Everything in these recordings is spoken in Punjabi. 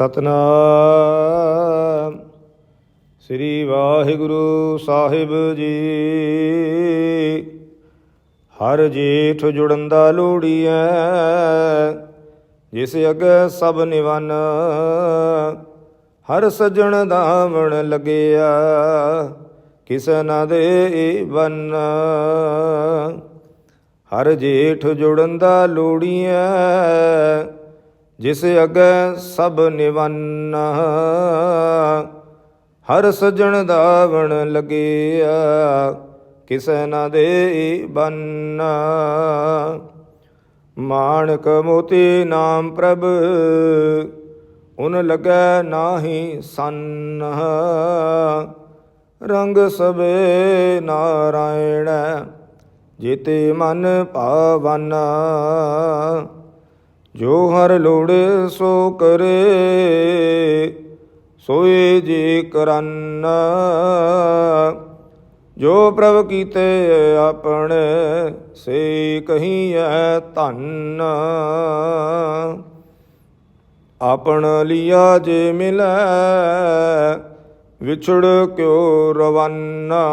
ਸਤਨਾਮ। ਸ੍ਰੀ ਵਾਹਿਗੁਰੂ ਸਾਹਿਬ ਜੀ। ਹਰ ਜੇਠ ਜੁੜੰਦਾ ਲੋੜੀਐ ਜਿਸ ਅਗੇ ਸਭ ਨਿਵਨ। ਹਰ ਸਜਣ ਦਾਵਣ ਲੱਗਿਆ ਕਿਸ ਨਾ ਦੇ ਬਨ। ਹਰ ਜੇਠ ਜੁੜੰਦਾ ਲੋੜੀਐ ਜਿਸ ਅਗੇ ਸਭ ਨਿਵਨ, ਹਰ ਸਜਣ ਦਾਵਣ ਲੱਗਿਆ, ਕਿਸੈ ਨਾ ਦੇ ਬੰਨ। ਮਾਣਕ ਮੋਤੀ ਨਾਮ ਪ੍ਰਭ, ਉਨ ਲਗੈ ਨਾਹੀ ਸੰਨ। ਰੰਗ ਸਵੇ ਨਾਰਾਇਣ, ਜੀਤੇ ਮਨ ਪਾਵਨ। ਜੋ ਹਰ ਲੋੜੇ ਸੋ ਕਰੇ, ਸੋਏ ਜੀ ਕਰਨ। ਜੋ ਪ੍ਰਭ ਕੀਤੇ ਆਪਣੇ, ਸੇ ਕਹੀਐ ਧੰਨ। ਆਪਣ ਲਿਆ ਜੇ ਮਿਲੈ, ਵਿਛੜ ਕਿਉ ਰਵਾਨਾ।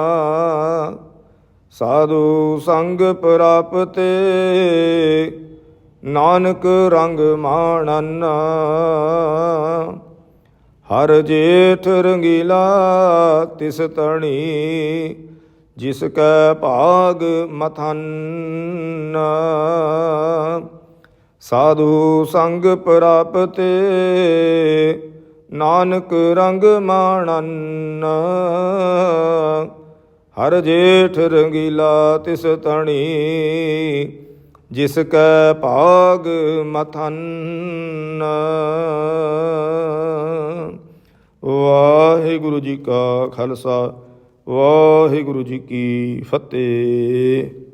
ਸਾਧੂ ਸੰਗ ਪ੍ਰਾਪਤੇ ਨਾਨਕ ਰੰਗ ਮਾਣਨਾ। ਹਰ ਜੇਠ ਰੰਗੀਲਾ ਤਿਸ ਤਣੀ, ਜਿਸ ਕੈ ਭਾਗ ਮਥਨ। ਸਾਧੂ ਸੰਗ ਪ੍ਰਾਪਤੇ, ਨਾਨਕ ਰੰਗ ਮਾਣਨ। ਹਰ ਜੇਠ ਰੰਗੀਲਾ ਤਿਸ ਤਣੀ ਜਿਸ ਕੈ ਭਾਗ ਮਥਨ। ਵਾਹਿਗੁਰੂ ਜੀ ਕਾ ਖਾਲਸਾ ਵਾਹਿਗੁਰੂ ਜੀ ਕੀ ਫਤਿਹ।